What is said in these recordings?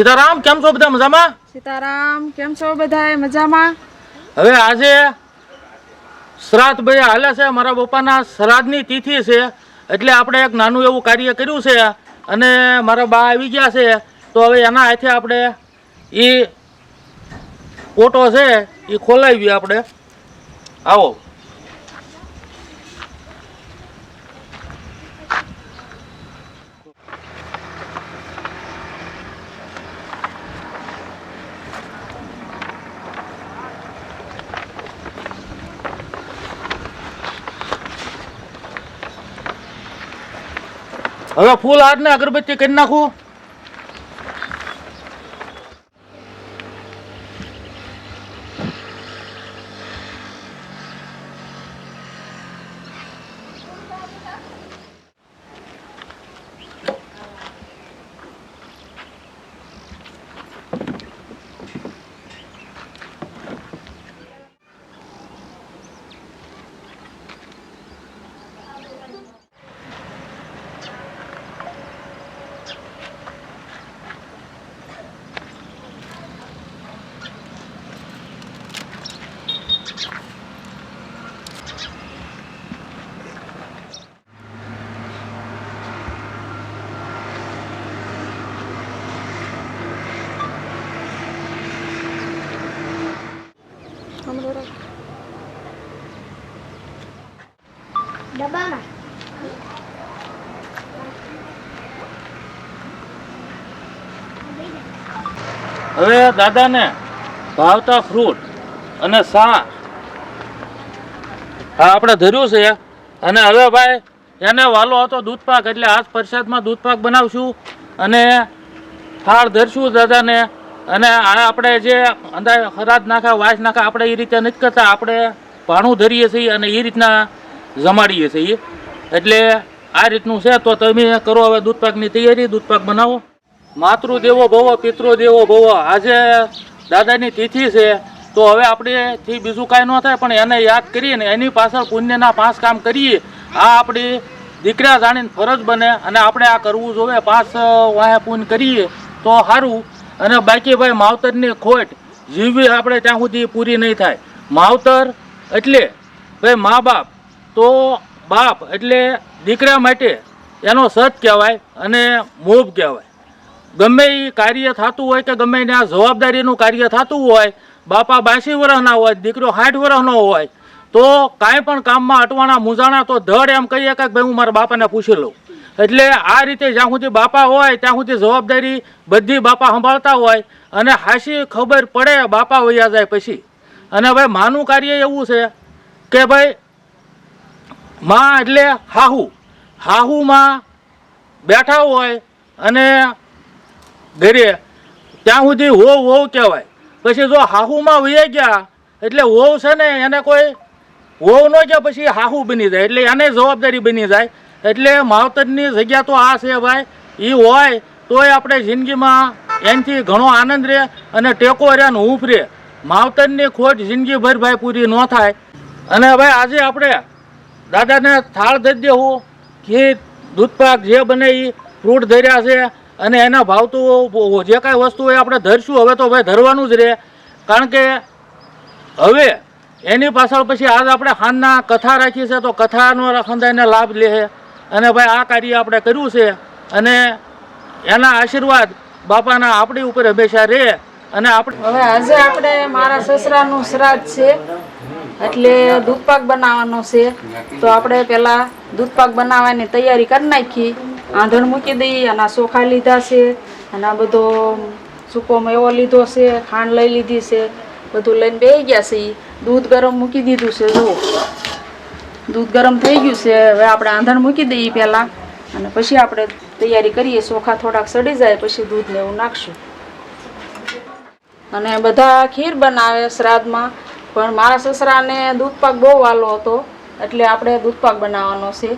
સીતારામ કેમ છો બધા મજામાં? સીતારામ કેમ છો બધા મજામાં? હવે આજે શ્રાદ્ધ ભાઈ હાલે છે. મારા પપ્પાના શ્રાદ્ધની તિથિ છે. એટલે આપણે એક નાનું એવું કાર્ય કર્યું છે અને મારા બા આવી ગયા છે. તો હવે એના હાથે આપણે એ ફોટો છે એ ખોલાવીએ આપણે. આવો. હવે ફૂલ હાથ ને અગરબત્તી કરી નાખું. ડબ્બામાં હવે દાદાને ભાવતા ફ્રૂટ અને સા હા આપણે ધર્યું છે. અને હવે ભાઈ, એને વાલો હતો દૂધપાક, એટલે આજ પ્રસાદમાં દૂધપાક બનાવશું અને થાળ ધરશું દાદાને. અને આ આપણે જે અંદર ખરાદ નાખા, વાસ નાખા, આપણે એ રીતે નથી કરતા. આપણે ભાણું ધરીએ છીએ અને એ રીતના જમાડીએ છીએ. એટલે આ રીતનું છે, તો તમે કરો હવે દૂધપાકની તૈયારી, દૂધપાક બનાવો. માતૃદેવો ભવ, પિતૃદેવો ભવ. આજે દાદાની તિથિ છે, તો હવે આપણેથી બીજું કાંઈ ન થાય, પણ એને યાદ કરીને એની પાછળ પુણ્યના પાંચ કામ કરીએ. આ આપણી દીકરા જાણીને ફરજ બને અને આપણે આ કરવું જોઈએ પાંચ વાહે પૂન કરીએ, તો સારું અને બાકી ભાઈ, માવતરની ખોટ, જીવવી આપણે ત્યાં સુધી પૂરી નહીં થાય. માવતર એટલે, ભાઈ, મા બાપ તો બાપ એટલે દીકરા માટે એનો સત કહેવાય અને મોભ કહેવાય. ગમે એ કાર્ય થતું હોય કે ગમે એને આ જવાબદારીનું કાર્ય થતું હોય, બાપા બાસી વર્ષના હોય, દીકરો સાઠ વર્ષનો હોય, તો કાંઈ પણ કામમાં અટવાણા મૂંઝાણા તો ધડ એમ કહીએ કે ભાઈ હું મારા બાપાને પૂછી લઉં. એટલે આ રીતે જ્યાં સુધી બાપા હોય, ત્યાં સુધી જવાબદારી બધી બાપા સંભાળતા હોય અને હાસી ખબર પડે બાપા વૈયા જાય પછી. અને ભાઈ માનું કાર્ય એવું છે કે ભાઈ માં એટલે હાહુ. હાહુમાં બેઠા હોય અને ઘરે ત્યાં સુધી હોવ હોવ કહેવાય. પછી જો હાહુમાં વહી ગયા, એટલે હોવ છે ને એને કોઈ હોવ ન કે પછી હાહુ બની જાય, એટલે એને જવાબદારી બની જાય. એટલે માવતરની જગ્યા તો આ છે ભાઈ એ હોય તોય આપણે જિંદગીમાં એનાથી ઘણો આનંદ રહે અને ટેકો રહે ને હૂંફ રહે. માવતરની ખોટ જિંદગીભર ભાઈ પૂરી ન થાય. અને ભાઈ આજે આપણે દાદાને થાળ દઈ દેવું ખીર દૂધપાક જે બને એ ફ્રૂટ ધર્યા છે અને એના ભાવ તો જે કાંઈ વસ્તુ હોય આપણે ધરશું. હવે તો ભાઈ ધરવાનું જ રહે કારણ કે હવે એની પાછળ પછી આજ આપણે ખાનના કથા રાખી છે તો કથાનો ખંદાઈને લાભ લે અને ભાઈ આ કાર્ય આપણે કર્યું છે અને એના આશીર્વાદ બાપાના આપણી ઉપર હંમેશા રહે અને આપણે હવે આજે આપણે મારા સસરાનું શ્રાદ્ધ છે. એટલે દૂધપાક બનાવવાનો છે. તો આપણે પહેલાં દૂધપાક બનાવવાની તૈયારી કરી નાખી. આંધણ મૂકી દઈએ અને ચોખા લીધા છે અને આ બધો સૂકો મેવો લીધો છે ખાંડ લઈ લીધી છે બધું લઈને બેસી ગયા છે. દૂધ ગરમ મૂકી દીધું છે જુઓ. દૂધ ગરમ થઈ ગયું છે. હવે આપણે આંધણ મૂકી દઈએ પહેલાં અને પછી આપણે તૈયારી કરીએ. ચોખા થોડાક સડી જાય પછી દૂધ ને એવું નાખશું. અને બધા ખીર બનાવે શ્રાદ્ધમાં. પણ મારા સસરાને દૂધપાક બહુ વાલો હતો, એટલે આપણે દૂધપાક બનાવવાનો છે.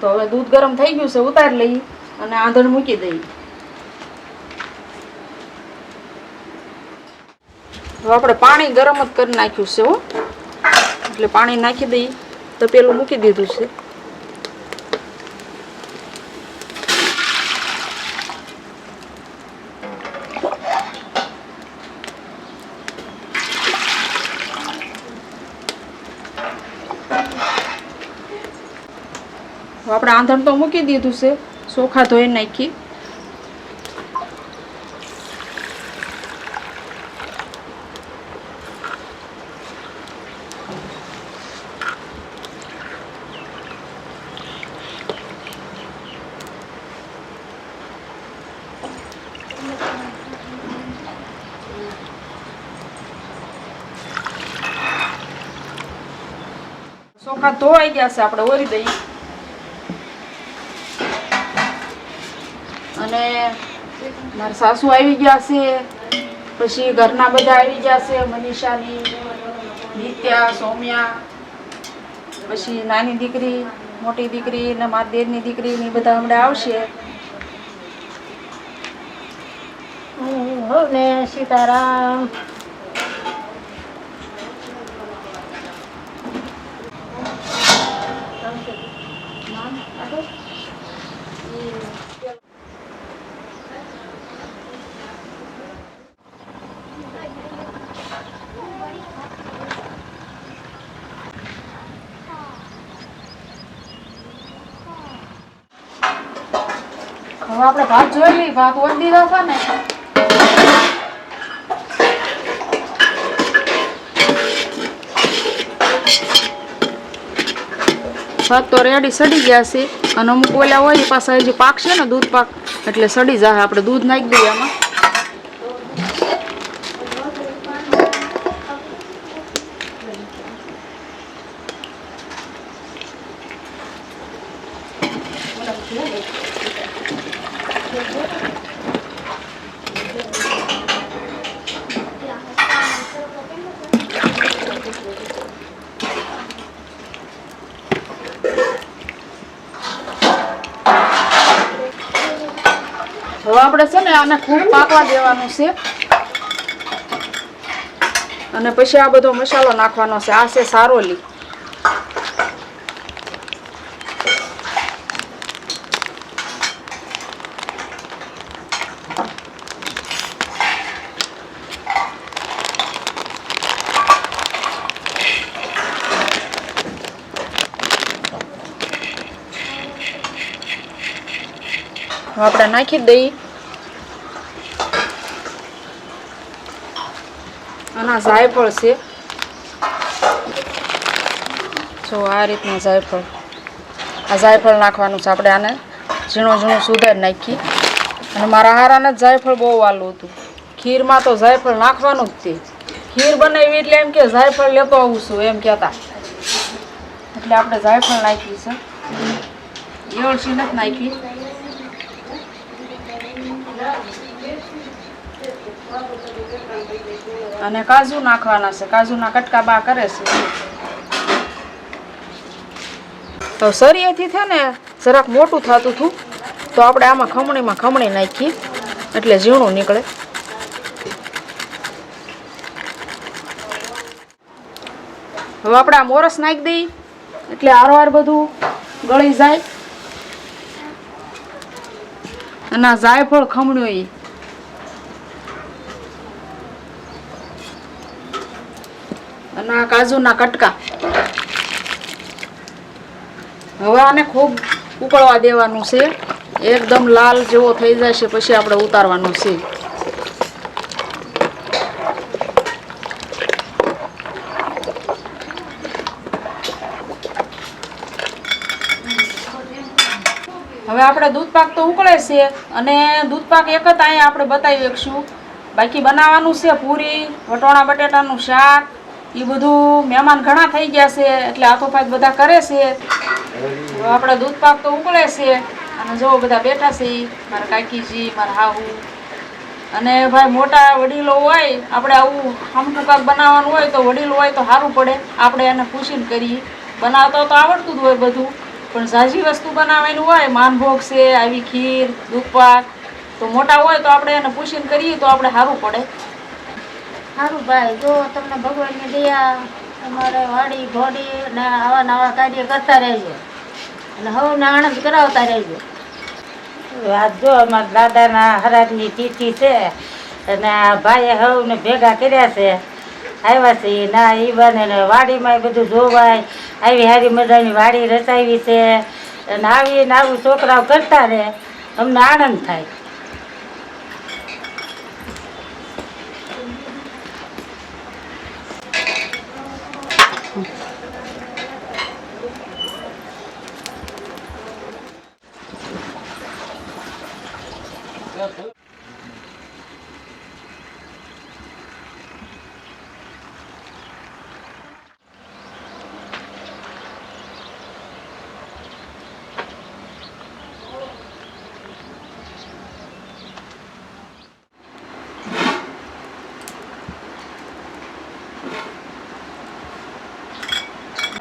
તો હવે દૂધ ગરમ થઈ ગયું છે, ઉતારી લઈ અને આંધણ મૂકી દઈએ હવે આપણે પાણી ગરમ જ કરી નાખ્યું છે એટલે પાણી નાખી દઈએ તો પેલું મૂકી દીધું છે. હવે તો મૂકી દીધું છે. ચોખા ધોઈ નાખી. ચોખા ધોવાઈ ગયા છે, આપણે ઓરી દઈએ અને મારા સાસુ આવી ગયા પછી ઘરના બધા આવી ગયા મનીષાની, નિત્યા, સૌમ્યા, પછી નાની દીકરી, મોટી દીકરી ને મારા દેરની દીકરી ને બધા હમણાં આવશે. હો ને સીતારામ. આપણે ભાત જોઈ લઈ ભાત ઓળી દીધા ને. ભાત તો રેડી સડી ગયા છે. અને અમુક ઓલા હોય પાસે હજી પાક છે ને દૂધ પાક, એટલે સડી જાય આપણે દૂધ નાખી દઈએ આમાં. હવે આપણે છે ને આને ખૂબ પાકવા દેવાનું છે. અને પછી આ બધો મસાલો નાખવાનો છે. આ છે સારોલી. આપણે નાખી દઈએ. અને આ જાયફળ છે. જો આ રીતના જાયફળ. આ જાયફળ નાખવાનું છે આપણે આને ઝીણું ઝીણું સુધાર નાખી. અને મારા હારાને જ જાયફળ બહુ વાલું હતું. ખીરમાં તો જાયફળ નાખવાનું જ તે. ખીર બનાવી એટલે એમ કે જાયફળ લેતો આવું છું, એમ કહેતા. એટલે આપણે જાયફળ નાખી છે. એવળસી નથી નાખી. અને કાજુ નાખવાના છે. કાજુના કટકા બા કરે છે. તો સરિયેથી છે ને જરાક મોટું થતું હતું, તો આપણે આમાં ખમણીમાં ખમણી નાખી એટલે ઝીણું નીકળે. હવે આપણે આ મોરસ નાખી દઈ એટલે આરવાર બધું ગળી જાય. અને આ જાયફળ ખમણ્યો અને આ કાજુના કટકા. હવે આને ખૂબ ઉકળવા દેવાનું છે. એકદમ લાલ જેવો થઈ જાય છે, પછી આપણે ઉતારવાનું છે. હવે આપણે દૂધ પાક તો ઉકળે છે અને દૂધ પાક એક જ અહીંયા આપણે બતાવી શકશું. બાકી બનાવવાનું છે પૂરી, વટોણા, બટેટાનું શાક એ બધું મહેમાન ઘણા થઈ ગયા છે, એટલે હાથોપાથ બધા કરે છે. આપણે દૂધ પાક તો ઉકળે છે, અને જો બધા બેઠા છે મારા કાકીજી, મારા હાહુ. અને ભાઈ મોટા વડીલો હોય, આપણે આવું હમટું કાક બનાવવાનું હોય તો વડીલો હોય તો સારું પડે. આપણે એને પૂછીને કરીએ. બનાવતા તો આવડતું જ હોય બધું. પણ ઝાઝી વસ્તુ બનાવવાનું હોય, માનભોગ છે, આવી ખીર, દૂધ પાક, તો મોટા હોય તો આપણે એને પૂછીને કરીએ તો આપણે સારું પડે. સારું ભાઈ, જો તમને ભગવાનની દયા, તમારે વાડી ઘોડી ને આવા નવા કાર્ય કરતા રહેજો. અને હવે આનંદ કરાવતા રહેજો. આ જો અમારા દાદાના હરાજની તિથિ છે, અને ભાઈએ હવને ભેગા કર્યા છે. આવ્યા છે, ના એ બને વાડીમાં બધું જોવાય, આવી હારી મજાની વાડી રચાવી છે. અને આવીને આવું છોકરાઓ કરતા રહે, અમને આનંદ થાય.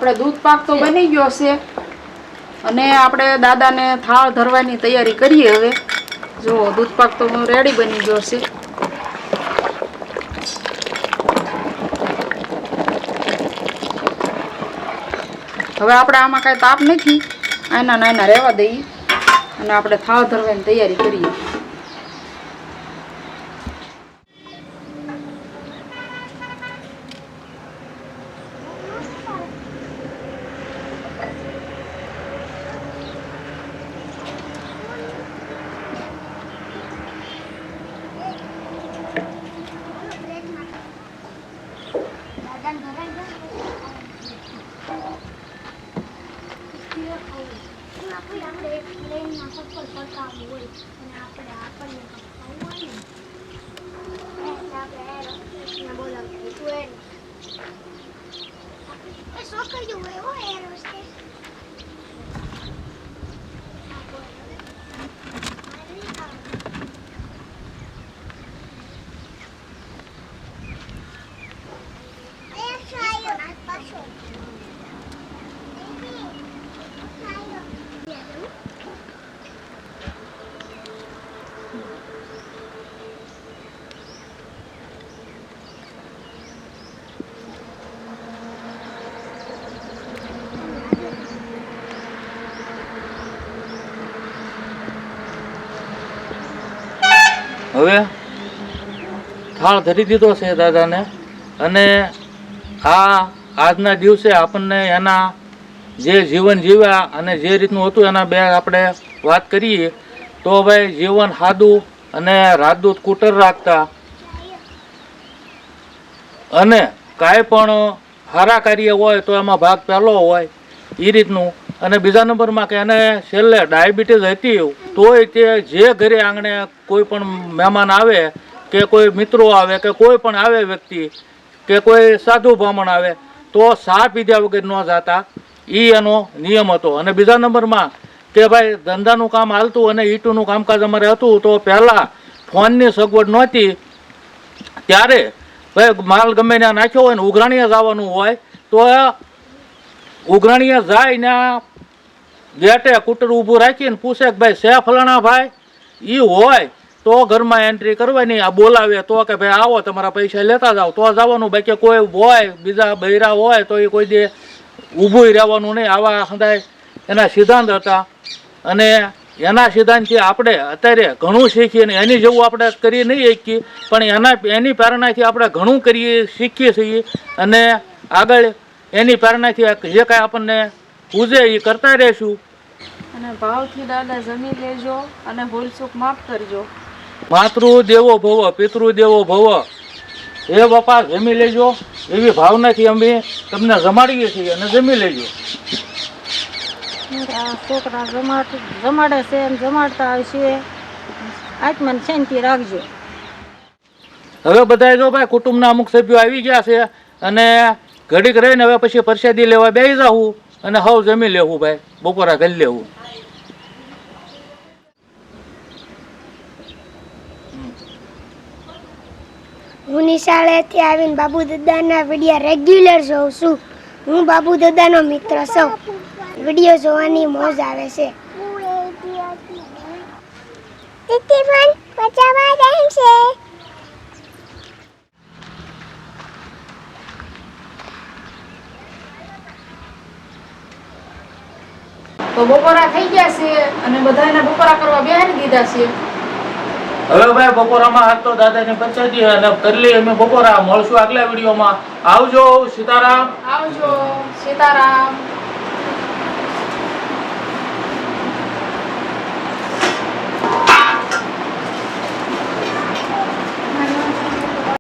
આપણે દૂધ પાક તો બની ગયો છે. અને આપણે દાદાને થાળ ધરવાની તૈયારી કરીએ હવે. જો, દૂધ પાક તો રેડી બની ગયો છે. હવે આપણે આમાં કાંઈ તાપ નથી. આના નાના રહેવા દઈએ. અને આપણે થાળ ધરવાની તૈયારી કરીએ. હવે થાળ ધરી દીધો છે દાદાને. અને આ આજના દિવસે આપણને એના જે જીવન જીવ્યા અને જે રીતનું હતું એના બે આપણે વાત કરીએ, તો ભાઈ જીવન સાદું અને રાજદૂત કુટર રાખતા. અને કાંઈ પણ સારા કાર્ય હોય તો એમાં ભાગ પહેલો હોય એ રીતનું. અને બીજા નંબરમાં કે એને છેલ્લે ડાયાબિટીસ હતી તોય તે જે ઘરે આંગણે કોઈ પણ મહેમાન આવે, કે કોઈ મિત્રો આવે, કે કોઈ પણ આવે વ્યક્તિ, કે કોઈ સાધુ બ્રાહ્મણ આવે, તો સા પીધા વગર ન જતા. એ એનો નિયમ હતો. અને બીજા નંબરમાં કે ભાઈ ધંધાનું કામ હાલતું અને ઈટુનું કામકાજ અમારે હતું, તો પહેલાં ફોનની સગવડ નહોતી. ત્યારે ભાઈ માલ ગમે ત્યાં નાખ્યો હોય ને ઉઘરાણીએ જવાનું હોય, તો ઉઘરાણીએ જાય ને ગેટે કૂટર ઊભું રાખીને પૂછે કે ભાઈ છે ફલાણા ભાઈ? એ હોય તો ઘરમાં એન્ટ્રી કરવાની, આ બોલાવે તો કે ભાઈ, આવો, તમારા પૈસા લેતા જાઓ. તો જવાનું, બાકી કોઈ હોય, બીજા બૈરા હોય, તો એ કોઈ દે ઊભું રહેવાનું નહીં. આવા સદાય એના સિદ્ધાંત હતા. અને એના સિદ્ધાંતથી આપણે અત્યારે ઘણું શીખીએ એની જેવું આપણે કરી નહીં શકીએ, પણ એના, એની પ્રેરણાથી આપણે ઘણું કરીએ, શીખીએ છીએ. અને આગળ એની પ્રેરણાથી જે કાંઈ આપણને પૂજે એ કરતા રહેશું. અને ભાવથી દાદા જમી લેજો અને ભૂલચૂક માફ કરજો. માતૃ દેવો ભવ પિતૃ દેવો ભવ. એ બાપા જમી લેજો. એવી ભાવનાથી અમે તમને જમાડીએ છીએ અને જમી લેજો. છોકરા જમાડ જમાડે છે જમાડતા આવશે આત્માને શાંતિ રાખજો. હવે બધા જો ભાઈ કુટુંબના અમુક સભ્યો આવી ગયા છે અને ઘડીક રહીને હવે પછી પરસાદી લેવા બેસી જાઉં અને હવ જમી લેવું ભાઈ બપોરા કરી લેવું. હું નિશાળેથી આવીને બાબુ દાદાના વીડિયો રેગ્યુલર જોઉં છું. હું બાબુ દાદાનો મિત્ર છું. વીડિયો જોવાની મોજ આવે છે. તો બપોરા થઈ ગયા છે અને બધાને બપોરા કરવા બેહાડી દીધા છે. હવે ભાઈ બપોરામાં હાથ તો દાદાને પંચાયતી અને કરી લઈએ અમે બપોરા. મળશું આગલા વિડીયોમાં. આવજો સીતારામ. આવજો સીતારામ.